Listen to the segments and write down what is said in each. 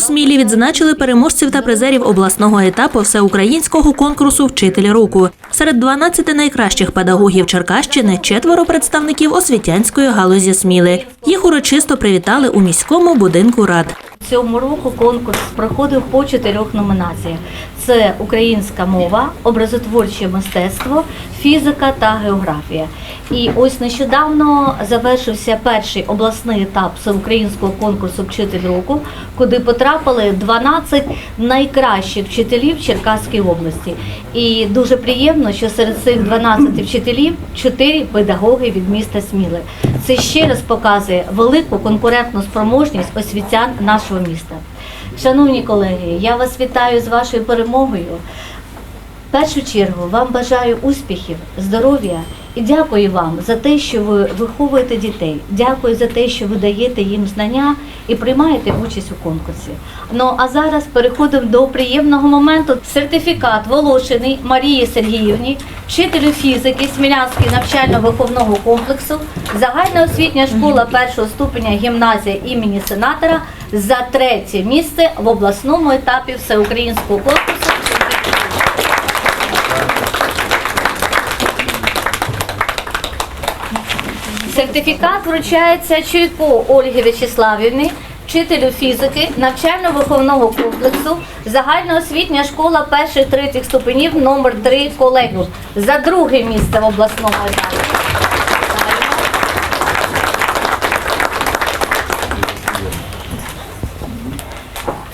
Смілі відзначили переможців та призерів обласного етапу всеукраїнського конкурсу Вчитель року. Серед 12 найкращих педагогів Черкащини четверо представників освітянської галузі Сміли. Їх урочисто привітали у міському будинку рад. Цього року конкурс проходив по чотирьох номінаціях: це українська мова, образотворче мистецтво, фізика та географія. І ось нещодавно завершився перший обласний етап всеукраїнського конкурсу Вчитель року, куди потрапили 12 найкращих вчителів Черкаської області. І дуже приємно, що серед цих 12 вчителів 4 педагоги від міста Сміли. Це ще раз показує велику конкурентну спроможність освітян нашого міста. Шановні колеги, я вас вітаю з вашою перемогою. В першу чергу вам бажаю успіхів, здоров'я і дякую вам за те, що ви виховуєте дітей. Дякую за те, що ви даєте їм знання і приймаєте участь у конкурсі. Ну а зараз переходимо до приємного моменту. Сертифікат Волошиний Марії Сергіївні, вчителю фізики Смілянського навчально-виховного комплексу, загальноосвітня школа першого ступеня гімназія імені сенатора за третє місце в обласному етапі всеукраїнського конкурсу. Сертифікат вручається Чуйко Ольги Вячеславівни, вчителю фізики навчально-виховного комплексу, загальноосвітня школа перших третіх ступенів номер 3 колегіум за друге місце в обласному етапі.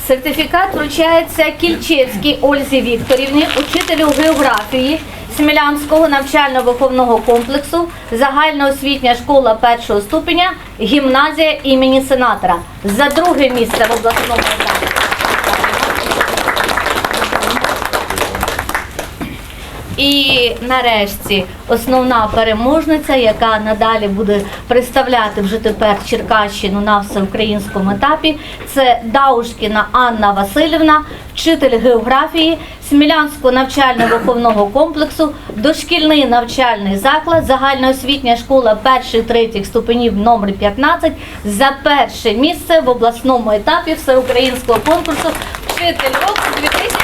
Сертифікат вручається Кільчевській Ользі Вікторівні, учителю географії Смілянського навчально-виховного комплексу, загальноосвітня школа першого ступеня, гімназія імені сенатора за друге місце в обласному етапі. І нарешті основна переможниця, яка надалі буде представляти вже тепер Черкащину на всеукраїнському етапі, це Даушкіна Анна Васильівна, вчитель географії Смілянського навчально-виховного комплексу, дошкільний навчальний заклад, загальноосвітня школа перших третіх ступенів номер 15 за перше місце в обласному етапі всеукраїнського конкурсу Вчитель року 2000